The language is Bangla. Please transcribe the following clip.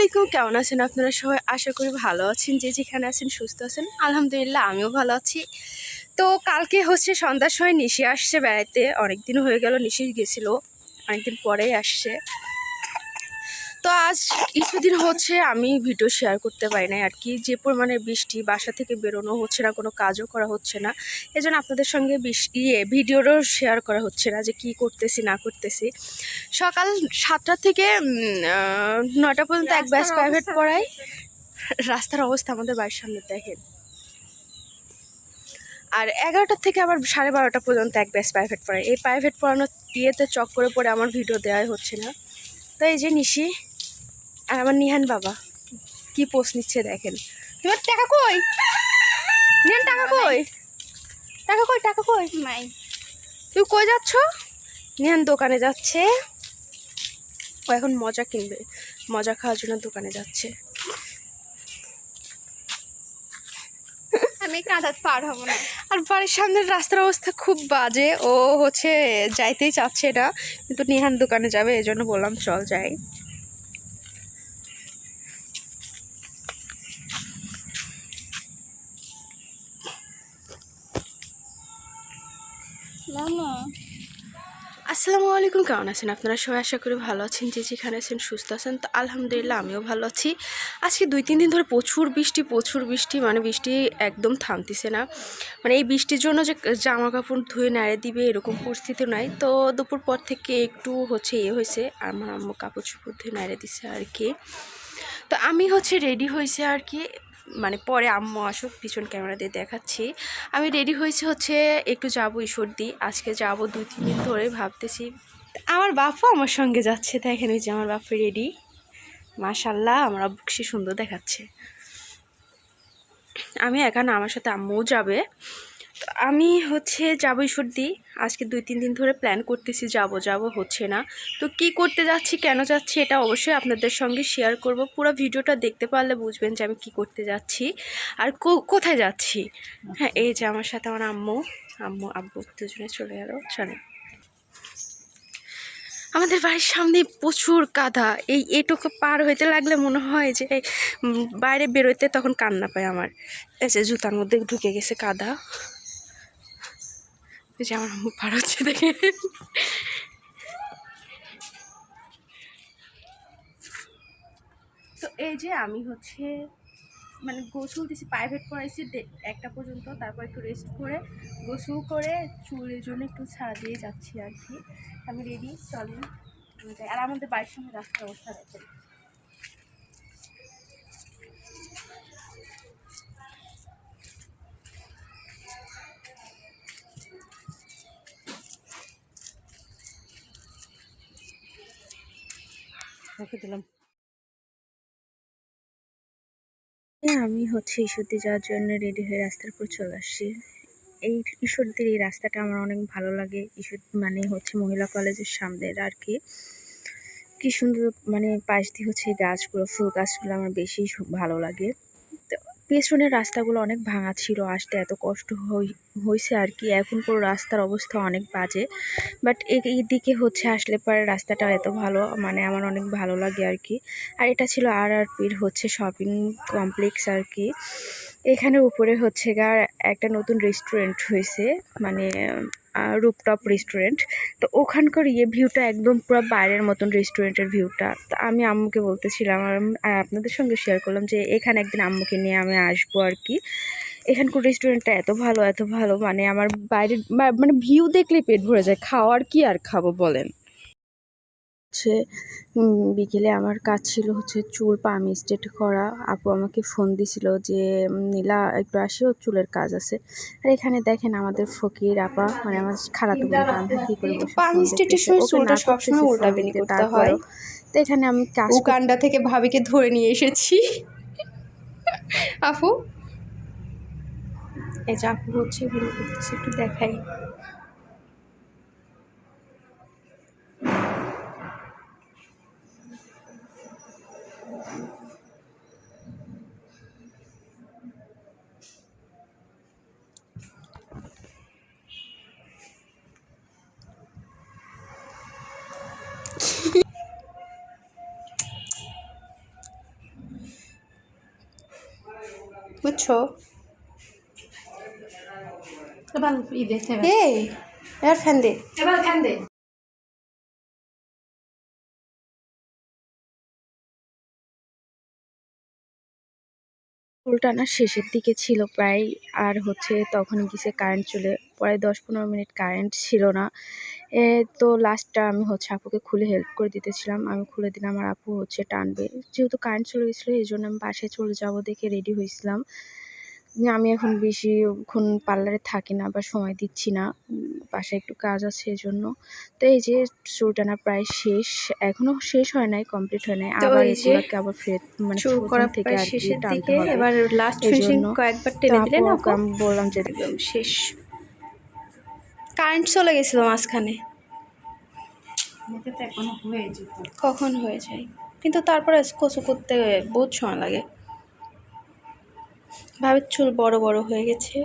আলাইকুম, কেমন আছেন আপনারা সবাই? আশা করি ভালো আছেন। যে যেখানে আছেন, সুস্থ আছেন। আলহামদুলিল্লাহ, আমিও ভালো আছি। তো কালকে হচ্ছে সন্ধ্যার সময় নিশি আসছে বেড়াইতে। অনেকদিন হয়ে গেল, নিশি গেছিল। অনেকদিন পরেই আসছে। তো আজ কিছুদিন হচ্ছে আমি ভিডিও শেয়ার করতে পারি না আর কি। যে পরিমাণে বৃষ্টি বাসা থেকে বেরোনো হচ্ছে না কোনো কাজও করা হচ্ছে না। এজন্য আপনাদের সঙ্গে ইয়ে ভিডিওরও শেয়ার করা হচ্ছে না যে কি করতেছি না করতেছি। সকাল সাতটা থেকে নটা পর্যন্ত এক ব্যাচ প্রাইভেট পড়াই রাস্তার অবস্থা আমাদের বাড়ির সামনে দেখেন। আর এগারোটা থেকে আবার সাড়ে বারোটা পর্যন্ত এক ব্যাস প্রাইভেট পড়াই এই প্রাইভেট পড়ানো বিয়েতে চক করে পড়ে আমার ভিডিও দেওয়াই হচ্ছে না। তো এই যে নিশি আর আমার নিহান বাবা। কি পোস্ট নিচ্ছে দেখেন। তোমার টাকা কই? নিহান টাকা কই? টাকা কই টাকা কই? নাই। তুই কই যাচ্ছ? নিহান দোকানে যাচ্ছে। ও এখন মজা কিনবে। মজা খাওয়ার জন্য দোকানে যাচ্ছে। আমি কাঁধা পার হব না। আর বাড়ির সামনের রাস্তার অবস্থা খুব বাজে। ও হচ্ছে যাইতেই চাচ্ছে না। কিন্তু নিহান দোকানে যাবে এই জন্য বললাম চল যাই। আসসালামু আলাইকুম, কেমন আছেন আপনারা? সবাই আশা করি ভালো আছেন, যে যেখানে আছেন সুস্থ আছেন। তো আলহামদুলিল্লাহ, আমিও ভালো আছি। আজকে দুই, তিন দিন ধরে প্রচুর বৃষ্টি প্রচুর বৃষ্টি মানে বৃষ্টি একদম থামতেছে না। মানে এই বৃষ্টির জন্য যে জামা কাপড় ধুয়ে নাড়ে দিবে, এরকম পরিস্থিতি নাই। তো দুপুর পর থেকে একটু হচ্ছে ইয়ে হয়েছে আমার আম্মু কাপড় চোপড় ধুয়ে নাড়ে দিছে আর কি। তো আমি হচ্ছে রেডি হয়েছে আর কি। মানে পরে আম্মু আসুক, পিছন ক্যামেরা দিয়ে দেখাচ্ছি। আমি রেডি হয়েছি হচ্ছে একটু যাব ঈশ্বরদি। আজকে যাব দুই, তিন দিন ধরে ভাবতেছি। আমার বাপু আমার সঙ্গে যাচ্ছে, দেখেন ওই যে আমার বাপু রেডি মাশাল্লাহ আমার আব্বুকে সে সুন্দর দেখাচ্ছে। আমি একা না, আমার সাথে আম্মুও যাবে। আমি হচ্ছে যাব ঈশ্বরদি আজকে দুই, তিন দিন ধরে প্ল্যান করতেছি যাব যাব, হচ্ছে না। তো কি করতে যাচ্ছি, কেন যাচ্ছি, এটা অবশ্যই আপনাদের সঙ্গে শেয়ার করব। পুরো ভিডিওটা দেখতে পারলে বুঝবেন যে আমি কি করতে যাচ্ছি। আর কোথায় যাচ্ছি? হ্যাঁ এই যে আমার সাথে আমার আম্মু। আম্মু, আব্বু দুজনে চলে গেল চলে আমাদের বাড়ির সামনে প্রচুর কাদা। এই, এটুকু পার হইতে লাগলে মনে হয় যে বাইরে বেরোতে তখন কান্না পায় আমার। যে জুতার মধ্যে ঢুকে গেছে কাদা। যে আমার আম্মু পার হচ্ছে দেখে। তো এই যে আমি হচ্ছে মানে গোসল দিছি প্রাইভেট পড়াইছি একটা পর্যন্ত, তারপর একটু রেস্ট করে, গোসল করে চুলের জন্য একটু ছাড়া দিয়ে যাচ্ছি আর কি। আমি রেডি চলেন। আর আমাদের বাড়ির সঙ্গে রাস্তার অবস্থা দেখেন। রেখে দিলাম। আমি হচ্ছে ঈশ্বরদী যাওয়ার জন্য রেডি হয়ে রাস্তার উপর চলে আসছি। এই ঈশ্বরদের এই রাস্তাটা আমার অনেক ভালো লাগে। ঈশ্বর মানে হচ্ছে মহিলা কলেজের সামনে আর কি। কি সুন্দর মানে পাশ দিয়ে হচ্ছে গাছগুলো, ফুল গাছগুলো আমার বেশি ভালো লাগে। পেছনের রাস্তাগুলো অনেক ভাঙা ছিল, আসতে এত কষ্ট হয়েছে আর কি। এখন পুরো রাস্তার অবস্থা অনেক বাজে। বাট এই দিকে হচ্ছে আসলে পরে রাস্তাটা এত ভালো মানে আমার অনেক ভালো লাগে আর কি। আর এটা ছিল আর আর পির হচ্ছে শপিং কমপ্লেক্স আর কি। এখানে উপরে হচ্ছে গা, একটা নতুন রেস্টুরেন্ট হয়েছে মানে রুপটপ রেস্টুরেন্ট তো ওখানকার ইয়ে ভিউটা একদম পুরো বাইরের মতন রেস্টুরেন্টের ভিউটা তো আমি আম্মুকে বলতেছিলাম আর আপনাদের সঙ্গে শেয়ার করলাম যে এখানে একদিন আম্মুকে নিয়ে আমি আসব আর কি। এখানকার রেস্টুরেন্টটা এত ভালো এত ভালো মানে আমার বাইরের মানে ভিউ দেখলে পেট ভরে যায়, খাওয়ার কি আর খাব বলেন? হচ্ছে বিকেলে আমার কাজ ছিল হচ্ছে চুল পাম স্ট্রেট করা। আপু আমাকে ফোন দিছিল যে নীলা একটু আসিও চুলের কাজ আছে। আর এখানে দেখেন আমাদের ফকির আপা মানে আমার খারাপ কি করে পাম স্ট্রেটের সময় চুলটা সবসময় উল্টাবেনি করতে হয়। তো এখানে আমি কাজ উগান্ডা থেকে ভাবিকে ধরে নিয়ে এসেছি। আপু? এই যে আপু হচ্ছে এগুলো করতেছে একটু দেখাই। বুঝছ? এবার ফ্যান দে এবার ফ্যান দে চুল টানা শেষের দিকে ছিল প্রায়, আর হচ্ছে তখন গিয়েছে কারেন্ট চলে, প্রায় দশ পনেরো মিনিট কারেন্ট ছিল না। এ, তো লাস্টটা আমি হচ্ছে আপুকে খুলে হেল্প করে দিতেছিলাম। আমি খুলে দিলাম আর আপু হচ্ছে টানবে। যেহেতু কারেন্ট চলে গেছিল এই জন্য আমি বাসায় চলে যাব দেখে রেডি হয়েছিলাম। আমি এখন বেশিক্ষণ পার্লারে থাকি না বা সময় দিচ্ছি না বাসায় একটু কাজ আছে এই জন্য তো এই যে চুল টানা প্রায় শেষ এখনও শেষ হয় নাই কমপ্লিট হয় নাই। আবার এই যে এগুলোকে আবার ফের মানে চুল করা থেকে আর শেষের দিকে এবার লাস্ট ফিনিশিং কয়েকবার টেনে দিলে না বললাম যে একদম শেষ। কারেন্ট চলে গেছিল মাঝখানে। কখন হয়ে যায়? কিন্তু তারপরে কচু করতে বহুত সময় লাগে। ভাবের চুল বড় বড় হয়ে গেছে।